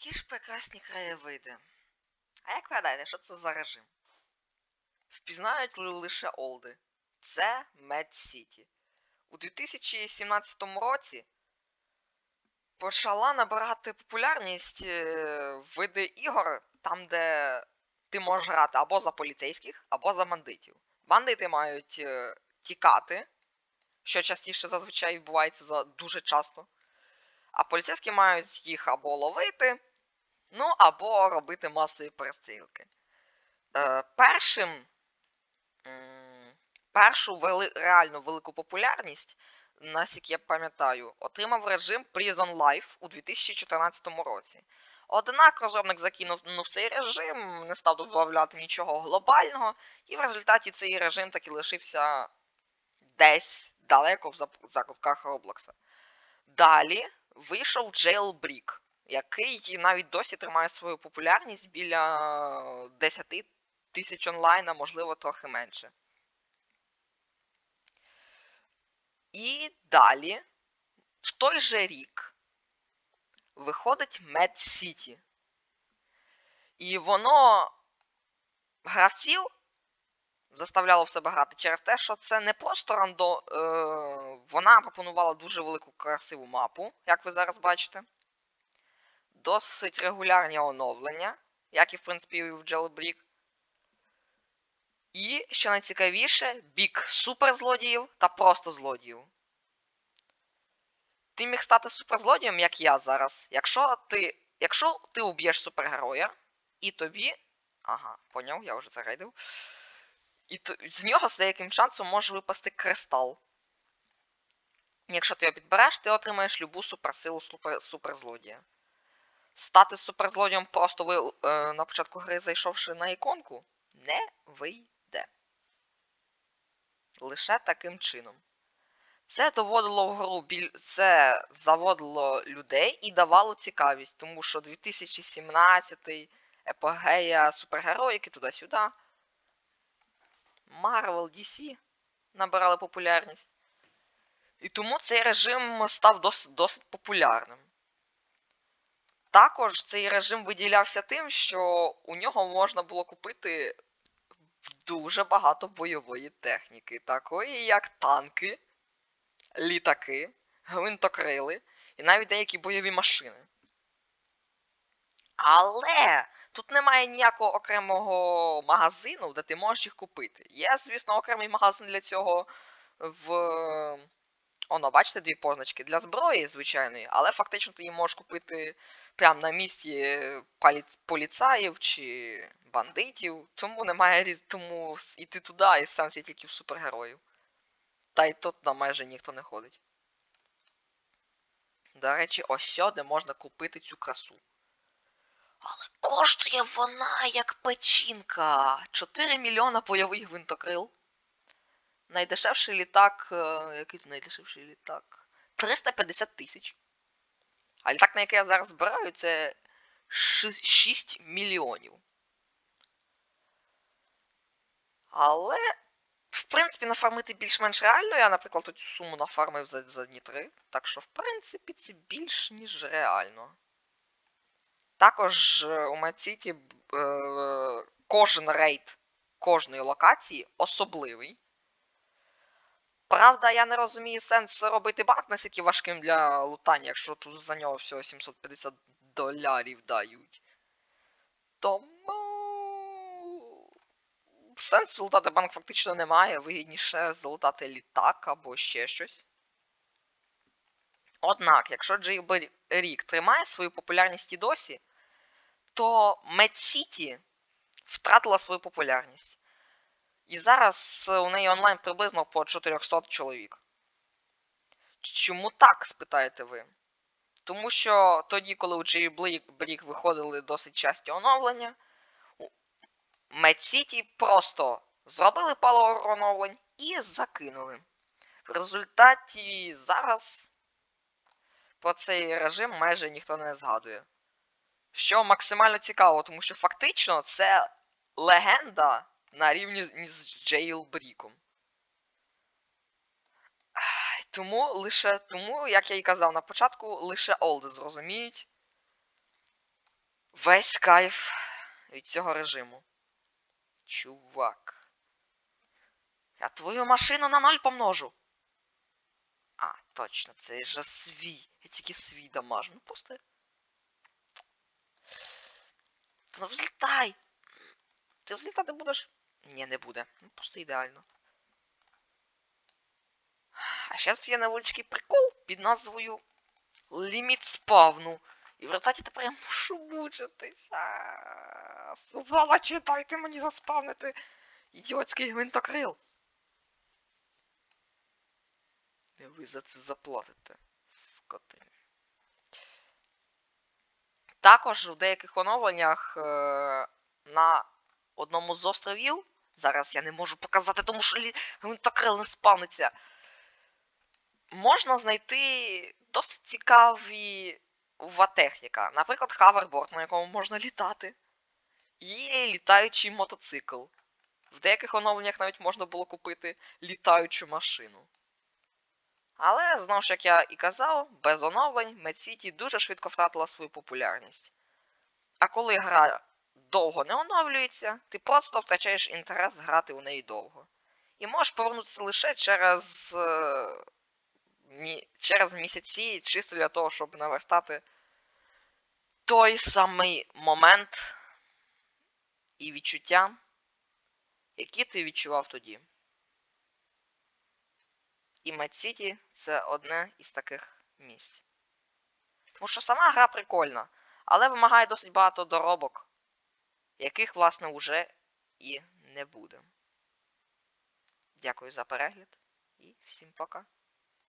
Які ж прекрасні краєвиди. А як ви що це за режим? Впізнають ли лише Олди. Це Мед Сіті. У 2017 році почала набирати популярність е, види ігор, там, де ти можеш грати або за поліцейських, або за бандитів. Бандити мають е, тікати, що частіше зазвичай відбувається за дуже часто. А поліцейські мають їх або ловити, ну або робити масові перестрілки. Е, першим, першу вели, реально велику популярність, наскільки я пам'ятаю, отримав режим Prison Life у 2014 році. Однак розробник закинув ну, цей режим, не став додавати нічого глобального, і в результаті цей режим таки лишився десь далеко в закутках Роблокса. Далі вийшов Jailbreak, який навіть досі тримає свою популярність біля 10 тисяч онлайн, а можливо трохи менше. І далі, в той же рік, виходить Mad City. І воно гравців заставляло в себе грати через те, що це не просто рандо. Е, вона пропонувала дуже велику красиву мапу, як ви зараз бачите. Досить регулярні оновлення, як і в принципі і в Jailbreak. І, що найцікавіше, бік суперзлодіїв та просто злодіїв. Ти міг стати суперзлодієм, як я зараз, якщо ти. Якщо ти уб'єш супергероя, і тобі. Ага, поняв, я вже зарейдив. І то, з нього з деяким шансом може випасти кристал. Якщо ти його підбереш, ти отримаєш любу суперсилу супер, суперзлодія. Стати суперзлодієм просто ви, е, на початку гри, зайшовши на іконку, не вийде. Лише таким чином. Це доводило в гру це заводило людей і давало цікавість, тому що 2017 епогея супергероїки туди-сюди. Marvel, DC набирали популярність. І тому цей режим став дос... досить популярним. Також цей режим виділявся тим, що у нього можна було купити дуже багато бойової техніки, такої як танки, літаки, гвинтокрили і навіть деякі бойові машини. Але тут немає ніякого окремого магазину, де ти можеш їх купити. Є, звісно, окремий магазин для цього в. Оно, бачите, дві позначки для зброї, звичайної, але фактично ти її можеш купити прямо на місці полі... поліцаїв чи бандитів. Тому немає тому іти туди і сенс є тільки в супергероїв. Та й тут там майже ніхто не ходить. До речі, ось сюди можна купити цю красу. Але коштує вона як печінка. 4 мільйона бойових гвинтокрил. Найдешевший літак. е, Який це найдешевший літак? 350 тисяч. А літак, на який я зараз збираю, це 6 мільйонів. Але, в принципі, нафармити більш-менш реально. Я, наприклад, цю суму нафармив за, за дні 3. Так що, в принципі, це більш ніж реально. Також е, у Мадсіті е, кожен рейд кожної локації особливий. Правда, я не розумію сенс робити банк настільки важким для лутання, якщо тут за нього всього 750 долярів дають. Тому. Сенсу лутати банк фактично немає. Вигідніше залутати літак або ще щось. Однак, якщо Jailbreak тримає свою популярність і досі, то Mad City втратила свою популярність. І зараз у неї онлайн приблизно по 400 чоловік. Чому так, спитаєте ви? Тому що тоді, коли у Jailbreak виходили досить часті оновлення, Mad City просто зробили пару оновлень і закинули. В результаті зараз про цей режим майже ніхто не згадує. Що максимально цікаво, тому що фактично це легенда на рівні з Jailbreak. Тому лише тому, як я і казав на початку, лише Олди зрозуміють весь кайф від цього режиму. Чувак. Я твою машину на ноль помножу. А, точно, це же свій. Я тільки свій дамажу. Ну просто. Та ну взлітай! Ти взлітати будеш? Ні, не буде. Ну просто ідеально. А ще тут є невеличкий прикол під назвою Ліміт спавну. І в результаті тепер я мушу мучитися. Сволочі, дайте мені заспавнити ідіотський гвинтокрил. І ви за це заплатите, скотині. Також в деяких оновленнях е, на одному з островів. Зараз я не можу показати, тому що лі... гвинтокрил не спавниться. Можна знайти досить цікаві техніка. Наприклад, хаверборд, на якому можна літати. І літаючий мотоцикл. В деяких оновленнях навіть можна було купити літаючу машину. Але, знову ж як я і казав, без оновлень Mad City дуже швидко втратила свою популярність. А коли гра довго не оновлюється, ти просто втрачаєш інтерес грати у неї довго. І можеш повернутися лише через, е, через місяці, чисто для того, щоб наверстати той самий момент і відчуття, які ти відчував тоді. І City це одне із таких місць. Тому що сама гра прикольна, але вимагає досить багато доробок, яких, власне, уже і не буде. Дякую за перегляд і всім пока.